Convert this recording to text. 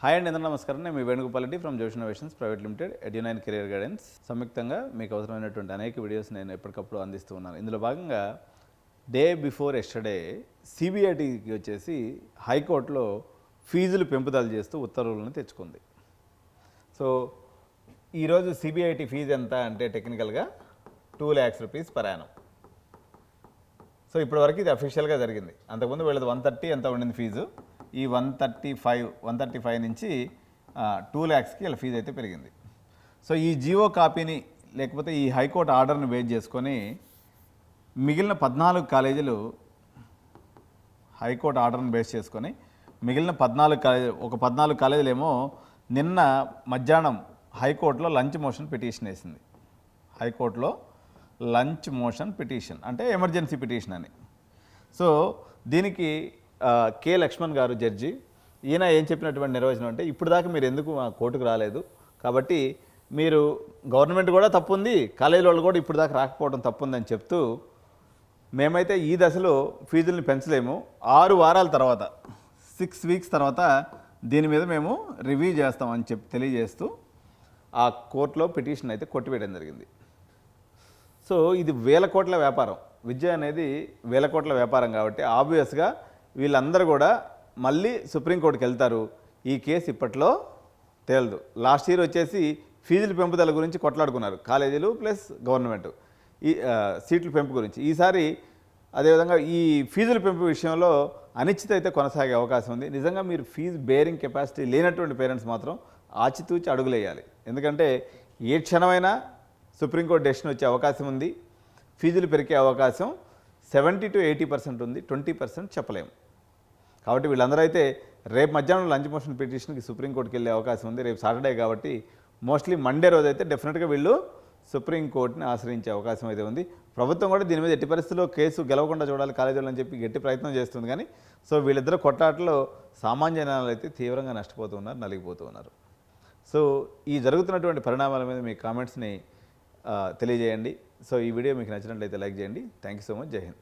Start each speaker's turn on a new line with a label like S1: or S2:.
S1: Hi అండి అందరూ నమస్కారం. నేను మీ Venugopal from Joshan innovations private limited Edunine career guidance సంయుక్తంగా మీకు అవసరమైనటువంటి అనేక వీడియోస్ నేను ఎప్పటికప్పుడు అందిస్తూ ఉన్నాను. ఇందులో భాగంగా డే బిఫోర్ ఎస్టర్డే సిబిఐటికి వచ్చేసి హైకోర్టులో ఫీజులు పెంపుదల చేస్తూ ఉత్తర్వులను తెచ్చుకుంది. సో ఈరోజు సిబిఐటి ఫీజు ఎంత అంటే టెక్నికల్గా టూ ల్యాక్స్ రూపీస్ పరాయణం సో ఇప్పటివరకు ఇది అఫీషియల్గా జరిగింది. అంతకుముందు వీళ్ళది వన్ థర్టీ ఎంత ఉండింది ఫీజు? ఈ one thirty five one thirty five నుంచి టూ ల్యాక్స్కి వీళ్ళ ఫీజు అయితే పెరిగింది. సో ఈ జియో కాపీని లేకపోతే ఈ హైకోర్టు ఆర్డర్ని బేస్ చేసుకొని మిగిలిన పద్నాలుగు కాలేజీలు హైకోర్టు ఆర్డర్ని బేస్ చేసుకొని మిగిలిన పద్నాలుగు కాలేజీ ఒక పద్నాలుగు కాలేజీలు ఏమో నిన్న మధ్యాహ్నం హైకోర్టులో లంచ్ మోషన్ పిటిషన్ వేసింది. హైకోర్టులో లంచ్ మోషన్ పిటిషన్ అంటే ఎమర్జెన్సీ పిటిషన్ అని. సో దీనికి కె లక్ష్మణ్ గారు జడ్జి ఈయన ఏం చెప్పినటువంటి నిర్వచనం అంటే ఇప్పుడు దాకా మీరు ఎందుకు మా కోర్టుకు రాలేదు? కాబట్టి మీరు గవర్నమెంట్ కూడా తప్పు ఉంది కాలేజీ వాళ్ళు కూడా ఇప్పుడు దాకా రాకపోవడం తప్పు ఉందని చెప్తూ మేమైతే ఈ దశలో ఫీజుల్ని పెంచలేము. ఆరు వారాల తర్వాత సిక్స్ వీక్స్ తర్వాత దీని మీద మేము రివ్యూ చేస్తామని చెప్పి తెలియజేస్తూ ఆ కోర్టులో పిటిషన్ అయితే కొట్టివేయడం జరిగింది. సో ఇది వేల కోట్ల వ్యాపారం. విద్య అనేది వేల కోట్ల వ్యాపారం కాబట్టి ఆబ్వియస్గా వీళ్ళందరూ కూడా మళ్ళీ సుప్రీంకోర్టుకి వెళ్తారు. ఈ కేసు ఇప్పట్లో తేలదు. లాస్ట్ ఇయర్ వచ్చేసి ఫీజుల పెంపుదల గురించి కొట్లాడుకున్నారు. కాలేజీలు ప్లస్ గవర్నమెంట్. ఈ సీట్ల పెంపు గురించి. ఈసారి అదేవిధంగా ఈ ఫీజుల పెంపు విషయంలో అనిశ్చిత అయితే కొనసాగే అవకాశం ఉంది. నిజంగా మీరు ఫీజు బేరింగ్ కెపాసిటీ లేనటువంటి పేరెంట్స్ మాత్రం ఆచితూచి అడుగులేయాలి. ఎందుకంటే ఏ క్షణమైనా సుప్రీంకోర్టు డెసిషన్ వచ్చే అవకాశం ఉంది. ఫీజులు పెరిగే అవకాశం సెవెంటీ టు ఎయిటీ పర్సెంట్ ఉంది ట్వంటీ పర్సెంట్ చెప్పలేము. కాబట్టి వీళ్ళందరూ అయితే రేపు మధ్యాహ్నం లంచ్ మోషన్ పిటిషన్కి సుప్రీంకోర్టుకి వెళ్ళే అవకాశం ఉంది రేపు సాటర్డే కాబట్టి మోస్ట్లీ మండే రోజు అయితే డెఫినెట్గా వీళ్ళు సుప్రీంకోర్టుని ఆశ్రయించే అవకాశం అయితే ఉంది. ప్రభుత్వం కూడా దీని మీద ఎట్టి పరిస్థితుల్లో కేసు గెలవకుండా చూడాలి కాలేజీలు అని చెప్పి గట్టి ప్రయత్నం చేస్తుంది కానీ సో వీళ్ళిద్దరు కొట్లాటలో సామాన్య జనాలు అయితే తీవ్రంగా నష్టపోతున్నారు నలిగిపోతూ ఉన్నారు. సో ఈ జరుగుతున్నటువంటి పరిణామాల మీద మీ కామెంట్స్ని తెలియజేయండి. సో ఈ వీడియో మీకు నచ్చినట్లయితే లైక్ చేయండి. థ్యాంక్ యూ సో మచ్ జై హింద్